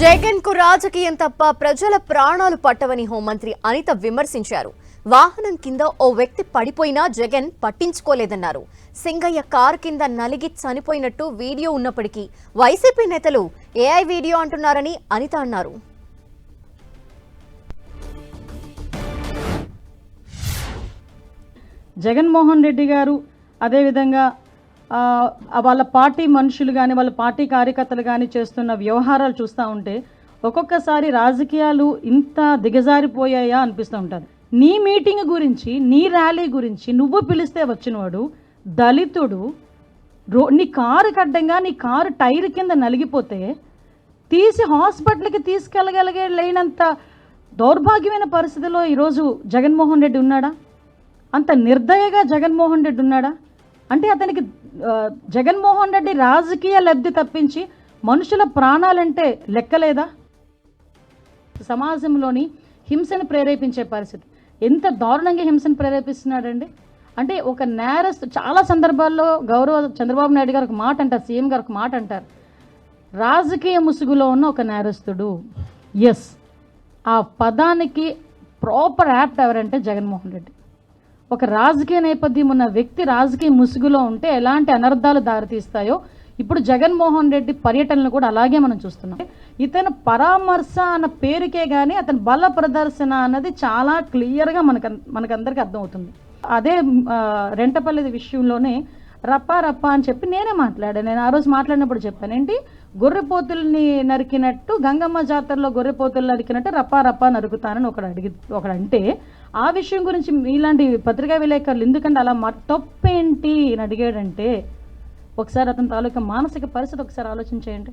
జగన్కు రాజకీయం తప్ప ప్రజల ప్రాణాలు పట్టవని హోంమంత్రి అనిత విమర్శించారు. వాహనం కింద ఓ వ్యక్తి పడిపోయినా జగన్ పట్టించుకోలేదన్నారు. సింగయ్య కారు కింద నలిగి చనిపోయినట్టు వీడియో ఉన్నప్పటికీ వైసీపీ నేతలు ఏఐ వీడియో అంటున్నారని అనిత అన్నారు. జగన్మోహన్ రెడ్డి గారు అదేవిధంగా వాళ్ళ పార్టీ మనుషులు కానీ వాళ్ళ పార్టీ కార్యకర్తలు కానీ చేస్తున్న వ్యవహారాలు చూస్తూ ఉంటే ఒక్కొక్కసారి రాజకీయాలు ఇంత దిగజారిపోయాయా అనిపిస్తూ ఉంటుంది. నీ మీటింగ్ గురించి నీ ర్యాలీ గురించి నువ్వు పిలిస్తే వచ్చినవాడు దళితుడు రో నీ కారు కడ్డంగా నీ కారు టైర్ కింద నలిగిపోతే తీసి హాస్పిటల్కి తీసుకెళ్ళగలిగే లేనంత దౌర్భాగ్యమైన పరిస్థితిలో ఈరోజు జగన్మోహన్ రెడ్డి ఉన్నాడా? అంత నిర్దయగా జగన్మోహన్ రెడ్డి ఉన్నాడా? అంటే అతనికి జగన్మోహన్ రెడ్డి రాజకీయ లబ్ధి తప్పించి మనుషుల ప్రాణాలంటే లెక్కలేదా? సమాజంలోని హింసను ప్రేరేపించే పరిస్థితి. ఎంత దారుణంగా హింసను ప్రేరేపిస్తున్నాడండి. అంటే ఒక నేరస్తు చాలా సందర్భాల్లో గౌరవ చంద్రబాబు నాయుడు గారు ఒక మాట అంటారు సీఎం గారు ఒక మాట అంటారు. రాజకీయ ముసుగులో ఉన్న ఒక నేరస్తుడు ఎస్. ఆ పదానికి ప్రాపర్ యాప్ట్ ఎవరంటే జగన్మోహన్ రెడ్డి. ఒక రాజకీయ నేపథ్యం ఉన్న వ్యక్తి రాజకీయ ముసుగులో ఉంటే ఎలాంటి అనర్థాలు దారితీస్తాయో ఇప్పుడు జగన్మోహన్ రెడ్డి పర్యటనలు కూడా అలాగే మనం చూస్తున్నాం. ఇతను పరామర్శ అన్న పేరుకే కానీ అతని బల ప్రదర్శన అన్నది చాలా క్లియర్గా మనకు మనకందరికీ అర్థమవుతుంది. అదే రెంటపల్లి విషయంలోనే రప్పా రప్పా అని చెప్పి నేనే మాట్లాడాను. నేను ఆ రోజు మాట్లాడినప్పుడు చెప్పాను. ఏంటి? గొర్రెపోతుల్ని నరికినట్టు గంగమ్మ జాతరలో గొర్రెపోతులు నరికినట్టు రప్పా రప్పా నరుకుతానని ఒకడు అడిగి ఒకడంటే ఆ విషయం గురించి మీలాంటి పత్రికా విలేకరులు ఎందుకంటే అలా మా తప్పేంటి అని అడిగాడంటే ఒకసారి అతని తాలూకా మానసిక పరిస్థితి ఒకసారి ఆలోచించేయండి